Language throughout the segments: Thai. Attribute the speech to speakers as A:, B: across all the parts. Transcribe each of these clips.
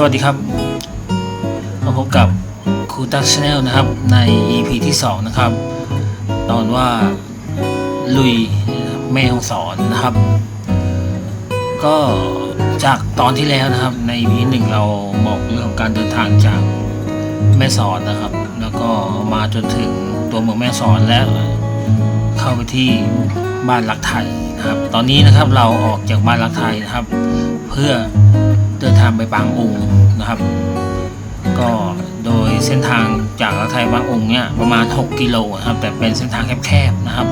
A: สวัสดีครับมาพบกับครูตั๊กชาแนลนะครับใน EP ที่ 2 นะครับ ตอนว่าลุยแม่ของสอนนะครับ ก็จากตอนที่แล้วนะครับใน EP หนึ่งเราบอกเรื่องของการเดินทางจากแม่สอนนะครับ แล้วก็มาจนถึงตัวเมืองแม่สอนและเข้าไปที่บ้านรักไทยนะครับ ตอนนี้นะครับเราออกจากบ้านรักไทยนะครับ เพื่อ เดินทางไปบางองค์นะครับ ก็โดยเส้นทางจากรักไทยบางองค์เนี่ยประมาณ 6 กิโลนะครับ แต่เป็นเส้นทางแคบๆนะครับ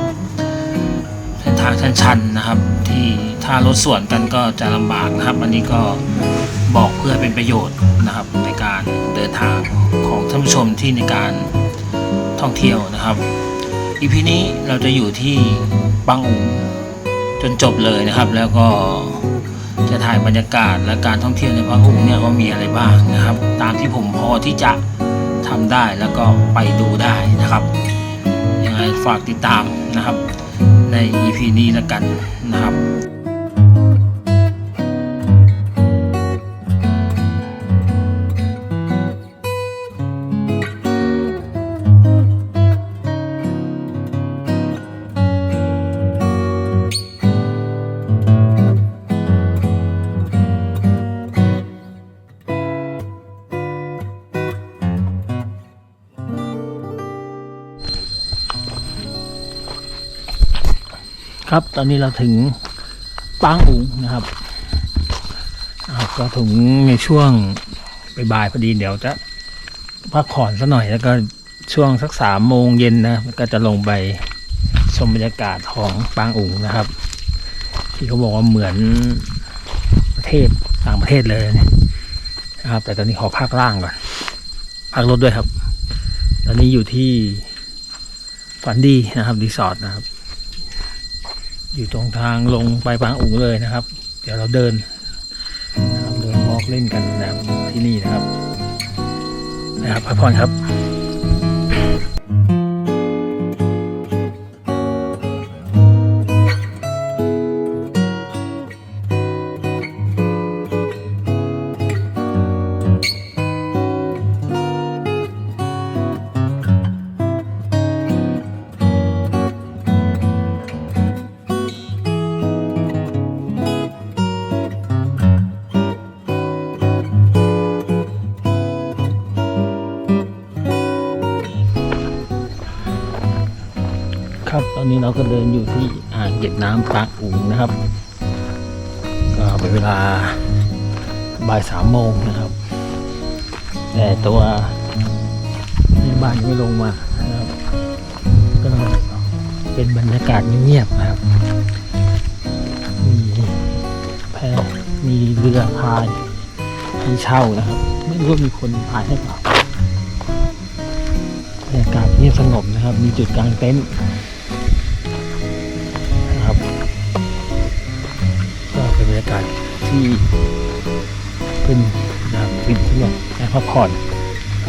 A: เส้นทางชันๆนะครับ ที่ถ้ารถส่วนกันก็จะลำบากนะครับ อันนี้ก็บอกเพื่อเป็นประโยชน์นะครับในการเดินทางของท่านผู้ชมที่ในการท่องเที่ยวนะครับอีพีนี้เราจะอยู่ที่บางองค์จนจบเลยนะครับ แล้วก็ จะถ่ายบรรยากาศและการท่องเที่ยวในบางองค์เนี่ยว่ามีอะไรบ้างนะครับ ตามที่ผมพอที่จะทำได้แล้วก็ไปดูได้นะครับยังไงฝากติดตามนะครับใน EP นี้แล้วกันนะครับ ครับตอนนี้เราถึงปางอุงนะครับก็ถึงในช่วงบ่ายพอดีเดี๋ยวจะพักผ่อนสักหน่อยแล้วก็ช่วงสักสามโมงเย็นนะก็จะลงไปชมบรรยากาศของปางอุงนะครับ ที่เขาบอกว่าเหมือนประเทศต่างประเทศเลยนะครับ แต่ตอนนี้ขอภาคล่างก่อนพักรถด้วยครับ ตอนนี้อยู่ที่ฟันดีนะครับรีสอร์ทนะครับ อยู่ตรงทางลงไปปางอูเลยนะครับ เดี๋ยวเราเดินนะครับเดินวอล์กเล่นกันนะครับที่นี่นะครับ นะครับพักผ่อนครับ อนนี้เราก็เดินอยู่ที่อ่างเก็บน้ำปากอุ๋งนะครับ ก็เป็นเวลาบ่ายสามโมงนะครับ แต่ตัวแม่บ้านยังไม่ลงมานะครับก็เป็นบรรยากาศเงียบๆนะครับ มีแพมีเรือพายให้เช่านะครับ ไม่รู้ว่ามีคนพายให้เปล่าบรรยากาศเงียบสงบนะครับ มีจุดกลางเต็นท์ ที่เป็นนะครับเป็นสำหรับการพักผ่อน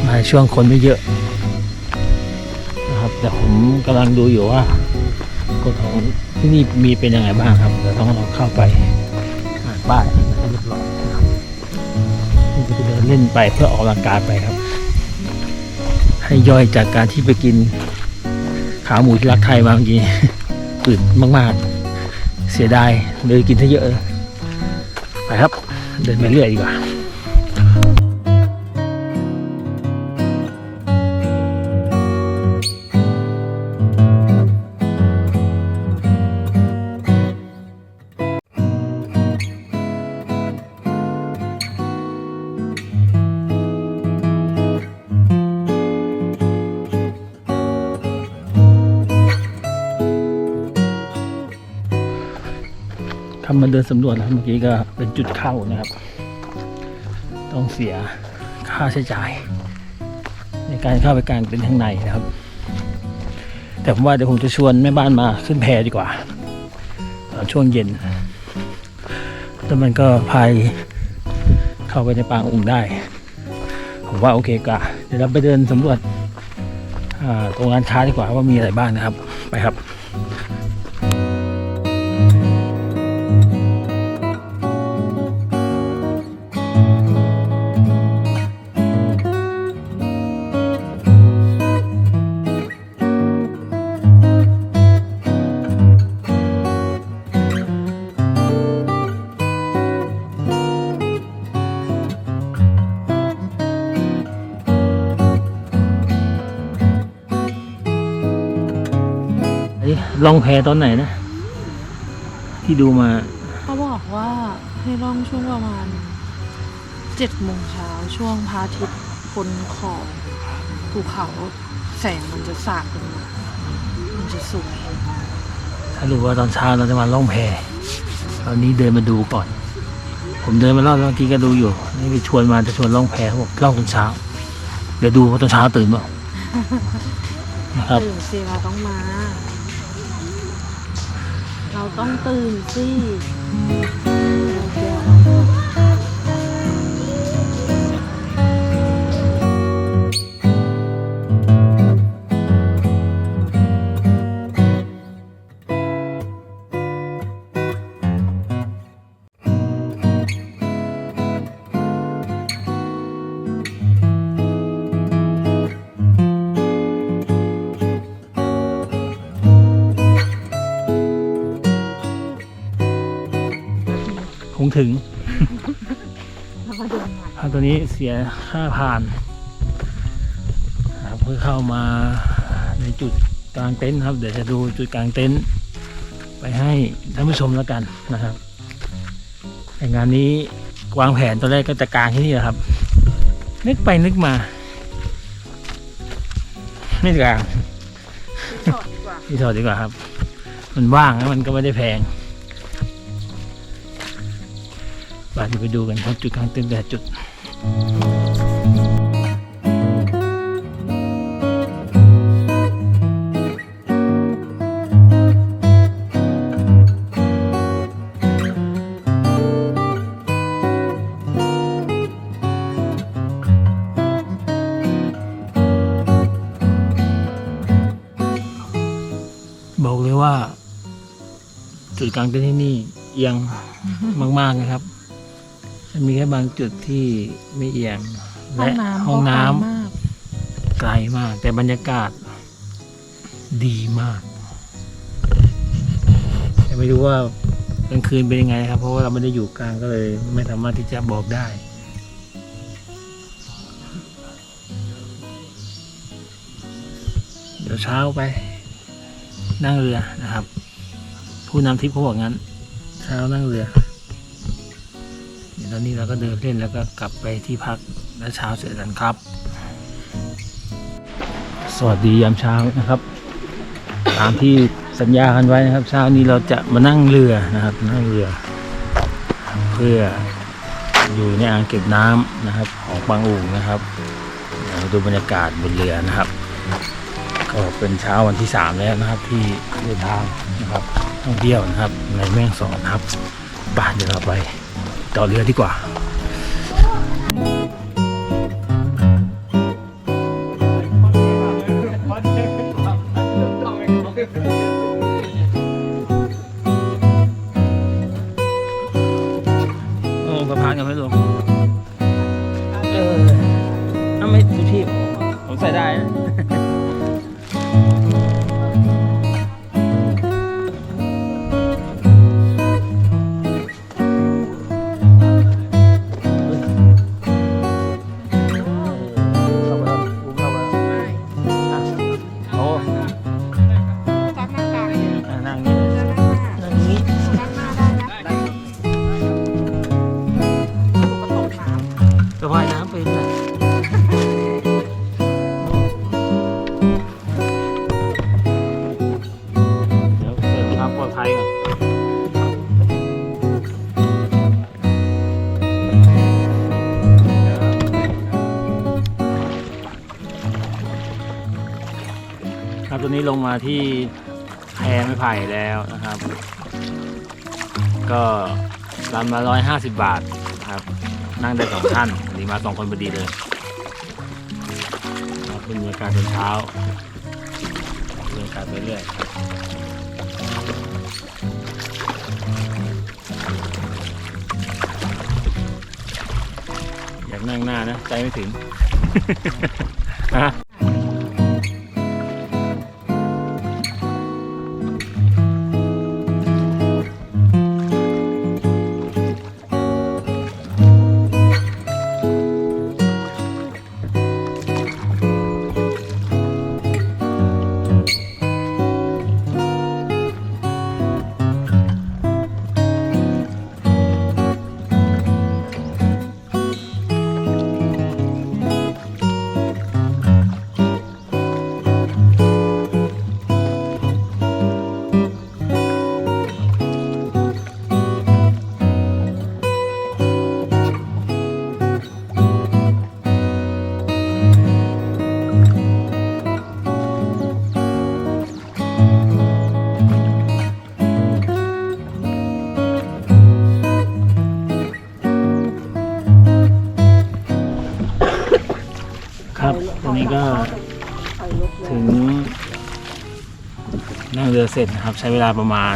A: มาช่วงคนไม่เยอะนะครับ แต่ผมกำลังดูอยู่ว่ากฎของที่นี่มีเป็นยังไงบ้างครับเดี๋ยวต้องลองเข้าไปอ่านป้ายให้เรียบร้อยนะครับนี่จะเดินเล่นไปเพื่อออกกำลังกายไปครับ ให้ย่อยจากการที่ไปกินขาหมูที่รักไทยมาเมื่อกี้ตื่นมาก ๆ เสียดายเลยกินซะเยอะ ไปครับ เดินไปเรื่อยดีกว่า ทำมาเดินสำรวจแล้วเมื่อกี้ก็เป็นจุดเข้านะครับ ต้องเสียค่าใช้จ่าย ในการเข้าไปกลางเต็นข้างในนะครับ แต่ผมว่าเดี๋ยวผมจะชวนแม่บ้านมาขึ้นแพดีกว่าตอนช่วงเย็น แล้วมันก็พายเข้าไปในปางองค์ได้ ผมว่าโอเคกว่าเดี๋ยวเราไปเดินสำรวจตรงร้านค้าดีกว่าว่ามีอะไรบ้างนะครับ ไปครับ ล่องแพตอนไหนนะ ที่ดูมา
B: เขาบอกว่าให้ล่องช่วงประมาณเจ็ดโมงเช้าช่วงพระอาทิตย์พ้นขอบภูเขาแสงมันจะสาดลงมามันจะสวย
A: ถ้ารู้ว่าตอนเช้าเราจะมาล่องแพตอนนี้เดินมาดูก่อน ผมเดินมารอบแล้วเมื่อกี้ก็ดูอยู่ นี่ไปชวนมาจะชวนล่องแพเขาบอกล่องตอนเช้า เดี๋ยวดูว่าตอนเช้าตื่นเปล่านะครับ
B: ตื่นสิเราต้องมา เราต้องตื่นสิ
A: งถึง
B: เรามาเดินใหม่
A: พานตัวนี้เสียค่าผ่านนะครับเพื่อเข้ามาในจุดกลางเต็นท์ครับ เดี๋ยวจะดูจุดกลางเต็นท์ไปให้ท่านผู้ชมแล้วกันนะครับแต่งานนี้วางแผนตอนแรกก็จะกลางที่นี่แหละครับ นึกไปนึกมา ไม่กลาง
B: จอดดีกว่า
A: ที่ถอดดีกว่าครับ มันว่างแล้วมันก็ไม่ได้แพง ไปดี๋ยวไปดูกันครับจุดกลางเต็นท์แต่จุดบอกเลยว่าจุดกลางเต็นท์ที่นี่เอียงมาก ๆ นะครับ มีแค่บางจุดที่ไม่เอียง
B: ห้อง
A: และ
B: น้ำ
A: ห้องน้ำ
B: ก็ไกลมาก
A: ไกลมาก แต่บรรยากาศดีมากแต่ไม่รู้ว่ากลางคืนเป็นยังไงนะครับ เพราะว่าเราไม่ได้อยู่กลางก็เลย ไม่สามารถที่จะบอกได้เดี๋ยวเช้าไป นั่งเรือนะครับ ผู้นำทริปเขาบอกงั้น เช้านั่งเรือ เดี๋ยวตอนนี้เราก็เดินเล่นแล้วก็กลับไปที่พักและเช้าเสร็จกันครับ สวัสดียามเช้านะครับ ตามที่สัญญากันไว้นะครับ เช้านี้เราจะมานั่งเรือนะครับ นั่งเรือ เพื่ออยู่ในอ่างเก็บน้ำนะครับ ของบางอู่นะครับดูบรรยากาศบนเรือนะครับ ก็เป็นเช้าวันที่สามแล้วนะครับ ที่เดินทางนะครับท่องเที่ยวนะครับในแม่ฮ่องสอนครับไป่ะเดี๋ยวเราไป ต่อเรือดีกว่าโครับตัวนี้ลงมาที่แพไม้ไผ่แล้วนะครับ ก็ลำละร้อยห้าสิบบาทครับ นั่งได้สองท่านนนี้มาสองคนพอดีเลยครับเป็นบรรยากาศตอนเช้าบรรยากาศไปเรื่อยอยากนั่งหน้านะ ใจไม่ถึง รือเสร็จนะครับ ใช้เวลาประมาณ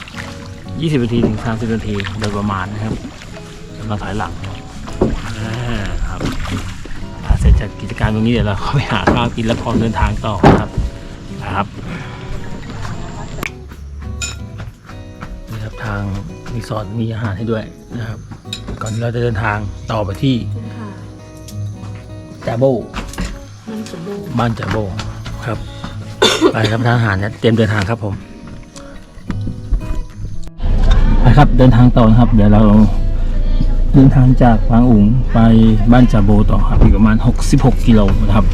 A: 20นาทีถึง 30นาทีโดยประมาณนะครับกำลังถอยหลังอ่าครับอ่าเสร็จจากกิจการตรงนี้เดี๋ยวเราเข้าไปหาข้าวกินแล้วพร้อมเดินทางต่อนะครับครับนี่ครับทางรีสอร์ทมีอาหารให้ด้วยนะครับ ก่อนที่เราจะเดินทางต่อไปที่
B: ค่ะ
A: จาโบ
B: มันสมบูรณ์
A: บ้านจาโบครับ ไปครับทางอาหารเนี่ยเตรียมเดินทางครับผมไปครับเดินทางต่อนะครับ เดี๋ยวเราเดินทางจากฟางอุ๋งไปบ้านจาโบต่อครับอีกประมาณ 66 กิโลนะครับ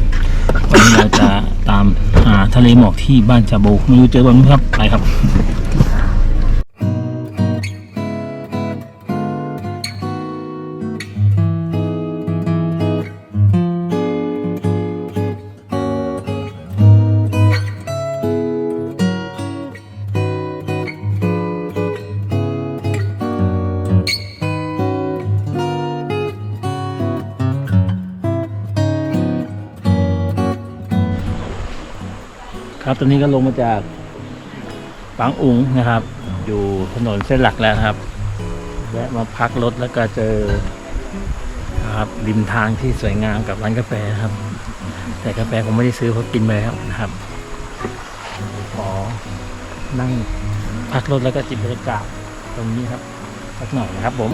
A: วันนี้เราจะตามหาทะเลหมอกที่บ้านจาโบไม่รู้เจอบ้างไหมครับไปครับ ครับตอนนี้ก็ลงมาจากปางอุ๋งนะครับ อยู่ถนนเส้นหลักแล้วครับแวะมาพักรถแล้วก็เจอครับริมทางที่สวยงามกับร้านกาแฟครับ แต่กาแฟผมไม่ได้ซื้อเพราะกินไปแล้วนะครับขอนั่งพักรถแล้วก็จิบบรรยากาศตรงนี้ครับสักหน่อยนะครับผม